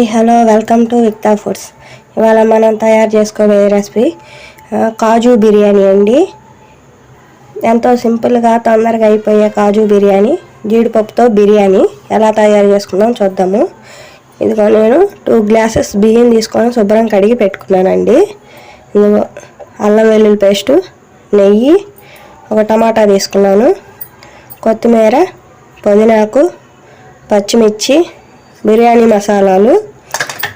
Hi hello welcome to Vikta foods. ఇవాళ మనం తయారు చేసుకోబోయే రెసిపీ కాజు బిర్యానీ అండి. ఎంతో సింపుల్గా తొందరగా అయిపోయే కాజు బిర్యానీ జీడిపప్పుతో బిర్యానీ ఎలా తయారు చేసుకుందాం చూద్దాము. ఇదిగో నేను టూ గ్లాసెస్ బియ్యం తీసుకొని శుభ్రం కడిగి పెట్టుకున్నానండి. ఇదిగో అల్లం వెల్లుల్లి పేస్టు నెయ్యి ఒక టమాటా తీసుకున్నాను కొత్తిమీర పుదీనాకు పచ్చిమిర్చి బిర్యానీ మసాలాలు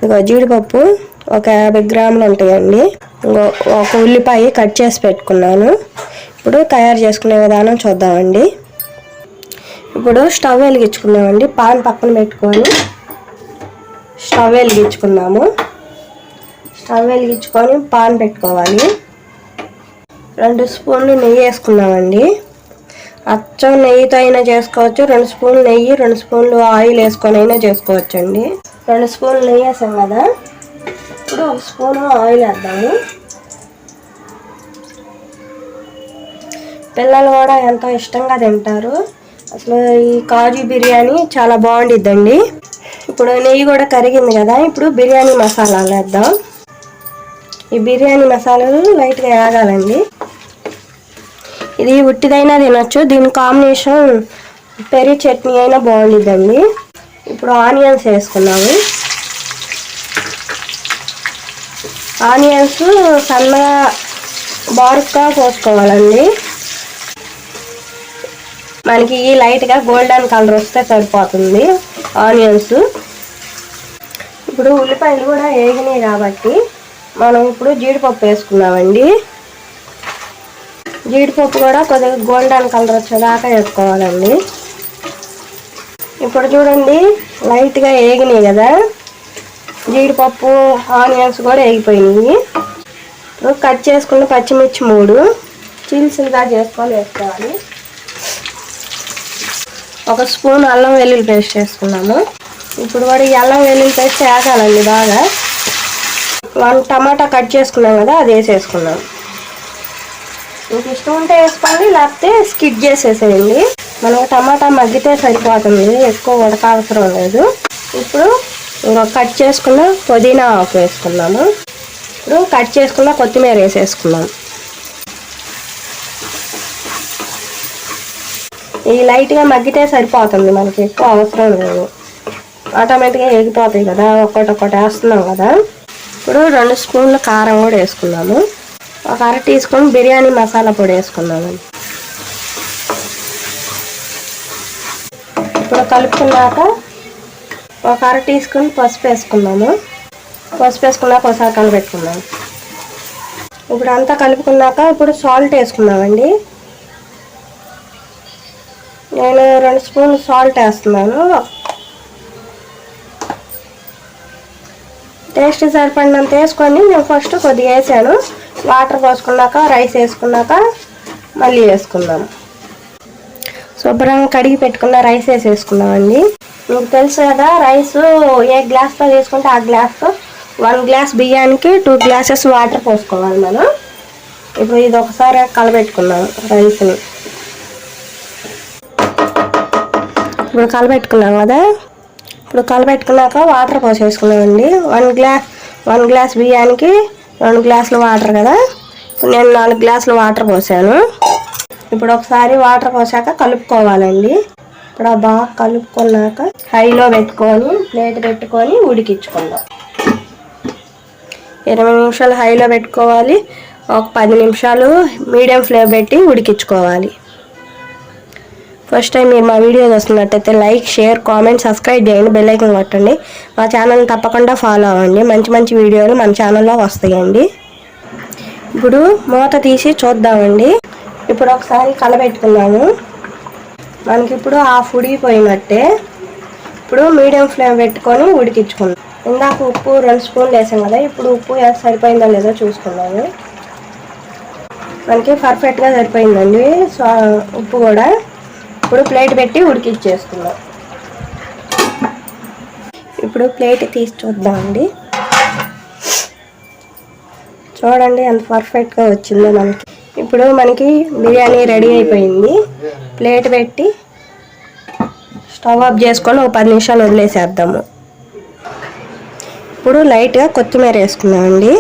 ఇగో జీడిపప్పు ఒక యాభై గ్రాములు ఉంటాయండి ఇంకో ఒక ఉల్లిపాయ కట్ చేసి పెట్టుకున్నాను. ఇప్పుడు తయారు చేసుకునే విధానం చూద్దామండి. ఇప్పుడు స్టవ్ వెలిగించుకున్నామండి పాన్ పక్కన పెట్టుకొని స్టవ్ వెలిగించుకున్నాము స్టవ్ వెలిగించుకొని పాన్ పెట్టుకోవాలి. రెండు స్పూన్లు నెయ్యి వేసుకున్నామండి అచ్చం నెయ్యితో అయినా చేసుకోవచ్చు. రెండు స్పూన్లు నెయ్యి రెండు స్పూన్లు ఆయిల్ వేసుకొని అయినా చేసుకోవచ్చు అండి రెండు స్పూన్లు నెయ్యి వేసాం కదా. ఇప్పుడు ఒక స్పూన్ ఆయిల్ వేద్దాము. పిల్లలు కూడా ఎంతో ఇష్టంగా తింటారు. అసలు ఈ కాజు బిర్యానీ చాలా బాగుండిద్దండి. ఇప్పుడు నెయ్యి కూడా కరిగింది కదా ఇప్పుడు బిర్యానీ మసాలాలు వేద్దాం. ఈ బిర్యానీ మసాలాలు లైట్గా వేగాలండి. ఇది ఉట్టిదైనా తినొచ్చు. దీని కాంబినేషన్ పెరి చట్నీ అయినా బాగుండిద్దండి. ఇప్పుడు ఆనియన్స్ వేసుకున్నాము. ఆనియన్స్ సన్నగా బారుక్గా కోసుకోవాలండి. మనకి ఈ లైట్గా గోల్డెన్ కలర్ వస్తే సరిపోతుంది ఆనియన్స్. ఇప్పుడు ఉల్లిపాయలు కూడా వేగినాయి కాబట్టి మనం ఇప్పుడు జీడిపప్పు వేసుకున్నామండి. జీడిపప్పు కూడా కొద్దిగా గోల్డెన్ కలర్ వచ్చేదాకా వేసుకోవాలండి. ఇప్పుడు చూడండి లైట్గా వేగినాయి కదా. జీడిపప్పు ఆనియన్స్ కూడా వేగిపోయినాయి ఇప్పుడు కట్ చేసుకున్న పచ్చిమిర్చి మూడు. చిల్సిల్గా చేసుకొని వేసుకోవాలి. ఒక స్పూన్ అల్లం వెల్లుల్లి పేస్ట్ వేసుకున్నాము ఇప్పుడు కూడా ఈ అల్లం వెల్లుల్లి పేస్ట్ వేగాలండి బాగా. వన్ టమాటా కట్ చేసుకున్నాం కదా అది వేసేసుకున్నాం. మీకు ఇష్టం ఉంటే వేసుకోండి లేకపోతే స్కిప్ చేసేసేయండి. మనకు టమాటా మగ్గితే సరిపోతుంది. ఎక్కువ ఉడక అవసరం లేదు. ఇప్పుడు ఇంకా కట్ చేసుకున్న పుదీనా ఆకు వేసుకున్నాము ఇప్పుడు కట్ చేసుకున్న కొత్తిమీర వేసేసుకున్నాం ఈ లైట్గా మగ్గితే సరిపోతుంది. మనకి ఎక్కువ అవసరం లేదు. ఆటోమేటిక్గా ఎగిపోతాయి కదా. ఒక్కటి ఒక్కటి వేస్తున్నాం కదా. ఇప్పుడు రెండు స్పూన్ల కారం కూడా వేసుకున్నాము ఒక అర టీ స్పూన్ బిర్యానీ మసాలా పొడి వేసుకున్నాము ఇప్పుడు కలుపుకున్నాక ఒక అర టీ స్పూన్ పసుపు వేసుకున్నాము పసుపు వేసుకున్నాక ఒకసారి కలిపెట్టుకున్నాము ఇప్పుడు అంతా కలుపుకున్నాక ఇప్పుడు సాల్ట్ వేసుకున్నామండి నేను రెండు స్పూన్లు సాల్ట్ వేస్తున్నాను. టేస్ట్ సరిపడినంత వేసుకొని నేను ఫస్ట్ కొద్దిగా వేసాను. వాటర్ పోసుకున్నాక రైస్ వేసుకున్నాక మళ్ళీ వేసుకుందాము శుభ్రంగా కడిగి పెట్టుకున్న రైస్ వేసేసుకున్నామండి. మీకు తెలుసు కదా రైస్ ఏ గ్లాస్తో తీసుకుంటే ఆ గ్లాస్తో వన్ గ్లాస్ బియ్యానికి టూ గ్లాసెస్ వాటర్ పోసుకోవాలి మనం. ఇప్పుడు ఇది ఒకసారి కలబెట్టుకున్నాం రైస్ని. ఇప్పుడు కలబెట్టుకున్నాం కదా? ఇప్పుడు కలబెట్టుకున్నాక వాటర్ పోసేసుకున్నామండి. వన్ గ్లాస్ వన్ గ్లాస్ బియ్యానికి రెండు గ్లాసులు వాటర్ కదా? నేను నాలుగు గ్లాసులు వాటర్ పోసాను. ఇప్పుడు ఒకసారి వాటర్ పోసాక కలుపుకోవాలండి. ఇప్పుడు ఆ బాగా కలుపుకున్నాక హైలో పెట్టుకొని ప్లేట్ పెట్టుకొని ఉడికించుకుందాం. ఇరవై నిమిషాలు హైలో పెట్టుకోవాలి. ఒక పది నిమిషాలు మీడియం ఫ్లేమ్ పెట్టి ఉడికించుకోవాలి. ఫస్ట్ టైం మీరు మా వీడియో చూస్తున్నట్టయితే లైక్ షేర్ కామెంట్ సబ్స్క్రైబ్ చేయండి. బెల్ ఐకన్ కొట్టండి. మా ఛానల్ని తప్పకుండా ఫాలో అవ్వండి. మంచి మంచి వీడియోలు మన ఛానల్లో వస్తాయండి. ఇప్పుడు మూత తీసి చూద్దామండి. ఇప్పుడు ఒకసారి కలబెట్టుకున్నాము. మనకి ఇప్పుడు హాఫ్ ఉడికిపోయినట్టే. ఇప్పుడు మీడియం ఫ్లేమ్ పెట్టుకొని ఉడికించుకుందాం. ఇందాక ఉప్పు రెండు స్పూన్లు వేసాం కదా ఇప్పుడు ఉప్పు సరిపోయిందో లేదో చూసుకున్నాము మనకి పర్ఫెక్ట్గా సరిపోయిందండి. సో ఉప్పు కూడా ఇప్పుడు ప్లేట్ పెట్టి ఉడికిచ్చేసుకుందాం ఇప్పుడు ప్లేట్ తీసి చూద్దామండి. చూడండి ఎంత పర్ఫెక్ట్గా వచ్చిందో మనకి. ఇప్పుడు మనకి బిర్యానీ రెడీ అయిపోయింది. ప్లేట్ పెట్టి స్టవ్ ఆఫ్ చేసుకొని ఒక పది నిమిషాలు వదిలేసేద్దాము. ఇప్పుడు లైట్గా కొత్తిమీర వేసుకుందామండి.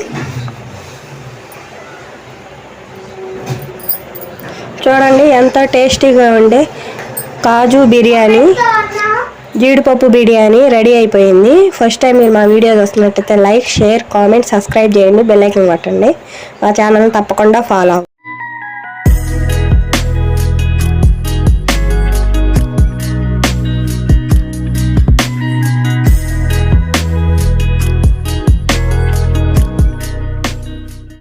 చూడండి ఎంత టేస్టీగా ఉండే కాజు బిర్యానీ జీడిపప్పు బిర్యానీ రెడీ అయిపోయింది. ఫస్ట్ టైం మీరు మా వీడియో చూస్తున్నట్టయితే లైక్ షేర్ కామెంట్ సబ్స్క్రైబ్ చేయండి. బెల్ పట్టండి కొట్టండి. మా ఛానల్ తప్పకుండా ఫాలో